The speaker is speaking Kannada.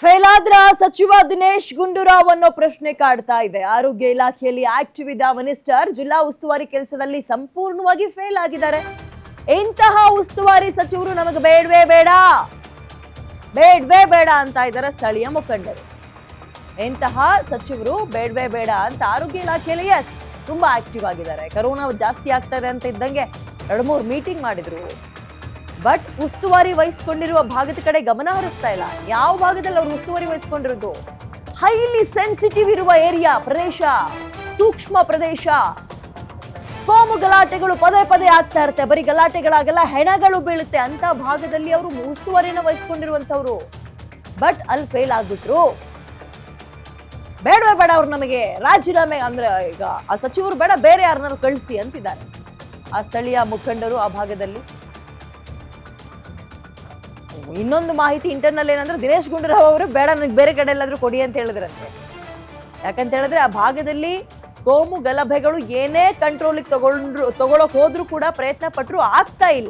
ಫೇಲ್ ಆದ್ರ ಸಚಿವ ದಿನೇಶ್ ಗುಂಡೂರಾವ್ ಅನ್ನೋ ಪ್ರಶ್ನೆ ಕಾಡ್ತಾ ಇದೆ. ಆರೋಗ್ಯ ಇಲಾಖೆಯಲ್ಲಿ ಆಕ್ಟಿವ್ ಇದ್ದ ಮಿನಿಸ್ಟರ್ ಜಿಲ್ಲಾ ಉಸ್ತುವಾರಿ ಕೆಲಸದಲ್ಲಿ ಸಂಪೂರ್ಣವಾಗಿ ಫೇಲ್ ಆಗಿದ್ದಾರೆ. ಇಂತಹ ಉಸ್ತುವಾರಿ ಸಚಿವರು ನಮಗೆ ಬೇಡವೇ ಬೇಡ. ಬೇಡವೇ ಬೇಡ ಅಂತ ಇದ್ದಾರೆ ಸ್ಥಳೀಯ ಮುಖಂಡರು. ಇಂತಹ ಸಚಿವರು ಬೇಡವೇ ಬೇಡ ಅಂತ ಆರೋಗ್ಯ ಇಲಾಖೆಯಲ್ಲಿ ಎಸ್ ತುಂಬಾ ಆಕ್ಟಿವ್ ಆಗಿದ್ದಾರೆ. ಕರೋನಾ ಜಾಸ್ತಿ ಆಗ್ತಾ ಇದೆ ಅಂತ ಇದ್ದಂಗೆ ಎರಡು ಮೂರು ಮೀಟಿಂಗ್ ಮಾಡಿದ್ರು. ಬಟ್ ಉಸ್ತುವಾರಿ ವಹಿಸ್ಕೊಂಡಿರುವ ಭಾಗದ ಕಡೆ ಗಮನ ಹರಿಸ್ತಾ ಇಲ್ಲ. ಯಾವ ಭಾಗದಲ್ಲಿ ಅವರು ಉಸ್ತುವಾರಿ ವಹಿಸ್ಕೊಂಡಿರೋದು? ಹೈಲಿ ಸೆನ್ಸಿಟಿವ್ ಇರುವ ಏರಿಯಾ ಪ್ರದೇಶ, ಸೂಕ್ಷ್ಮ ಪ್ರದೇಶ. ಕೋಮು ಗಲಾಟೆಗಳು ಪದೇ ಪದೇ ಆಗ್ತಾ ಇರುತ್ತೆ. ಬರೀ ಗಲಾಟೆಗಳಾಗಲ್ಲ, ಹೆಣಗಳು ಬೀಳುತ್ತೆ ಅಂತ ಭಾಗದಲ್ಲಿ ಅವರು ಉಸ್ತುವಾರಿನ ವಹಿಸ್ಕೊಂಡಿರುವಂತವ್ರು ಬಟ್ ಅಲ್ಲಿ ಫೇಲ್ ಆಗ್ಬಿಟ್ರು. ಬೇಡವೇ ಬೇಡ ಅವ್ರು ನಮಗೆ. ರಾಜೀನಾಮೆ ಅಂದ್ರೆ ಈಗ ಆ ಸಚಿವರು ಬೇಡ, ಬೇರೆ ಯಾರನ್ನಾರು ಕಳಿಸಿ ಅಂತಿದ್ದಾರೆ. ಆ ಸ್ಥಳೀಯ ಮುಖಂಡರು ಆ ಭಾಗದಲ್ಲಿ. ಇನ್ನೊಂದು ಮಾಹಿತಿ ಇಂಟರ್ನಲ್ ಏನಂದ್ರೆ ದಿನೇಶ್ ಗುಂಡೂರಾವ್ ಅವರು, ಬೇಡ, ನನಗೆ ಬೇರೆ ಕಡೆ ಎಲ್ಲಾದರೂ ಕೊಡಿ ಅಂತ ಹೇಳಿದ್ರಂತೆ. ಯಾಕಂತ ಹೇಳಿದ್ರೆ ಆ ಭಾಗದಲ್ಲಿ ಕೋಮು ಗಲಭೆಗಳು ಏನೇ ಕಂಟ್ರೋಲಿಗೆ ತಗೊಂಡ್ರು, ತಗೊಳಕ್ ಹೋದ್ರು ಕೂಡ ಪ್ರಯತ್ನ ಪಟ್ಟರು ಆಗ್ತಾ ಇಲ್ಲ.